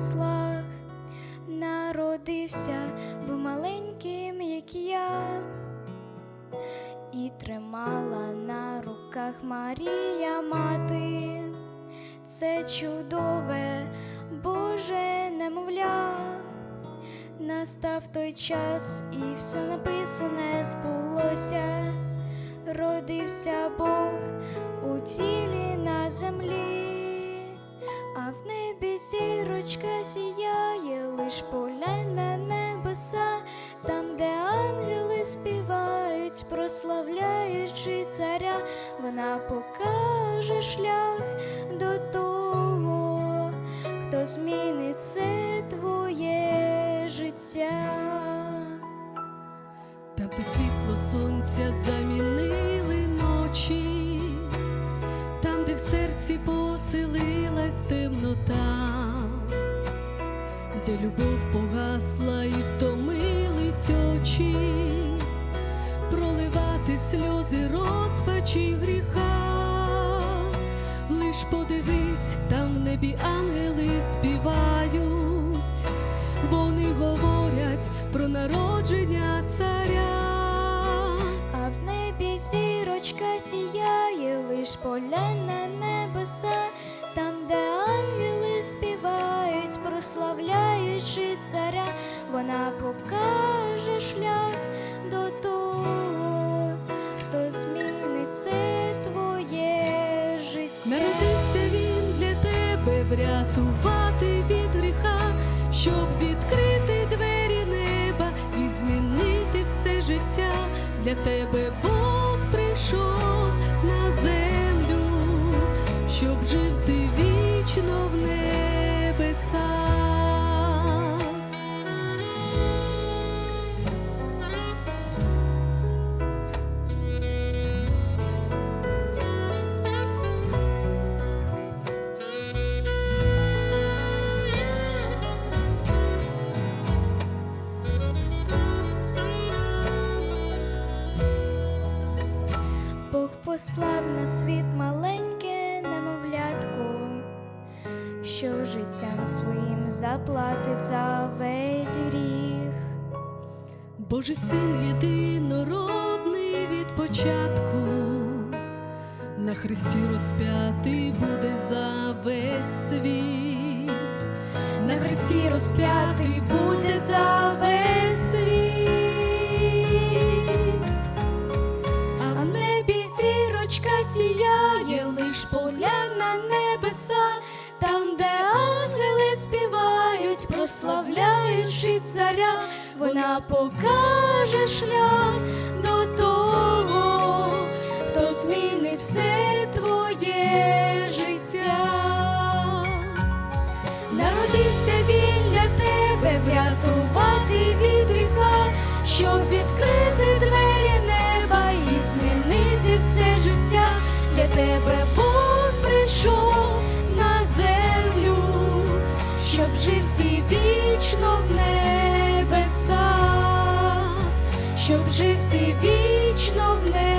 яслах народився, був маленьким, як я, і тримала на руках Марія мати, це чудове Боже немовля. Настав той час, і все написане збулося. Родився Бог у тілі зірочка сіяє, лиш поглянь на небеса, там, де ангели співають, прославляючи царя, вона покаже шлях до того, хто змінить це твоє життя. Там, де світло сонця замінили ночі, там, де в серці поселилась темнота, де любов погасла і втомились очі, проливати сльози розпачі гріха, лиш подивись, там в небі ангели співають, вони говорять про народження царя. А в небі зірочка сіяє, лиш поглянь на небеса, там, де ангели співають, прославляючи царя, вона покаже шлях до того, хто це твоє життя. Народився він для тебе врятувати від гріха, щоб відкрити двері неба і змінити все життя. Для тебе Бог прийшов на землю, щоб жив ти вічно в небесах. Послав на світ маленьке немовлятку, що життям своїм заплатить за весь гріх. Божий син єдинородний від початку, на хресті розп'ятий буде за весь світ, на хресті розп'ятий буде за весь сіяє, лиш поглянь на небеса, там, де ангели співають, прославляючи царя, вона покаже шлях до того, хто змінить все твоє життя. Народився він для тебе, врятувати від гріха, щоб відкрити щоб жив ти вічно в небі.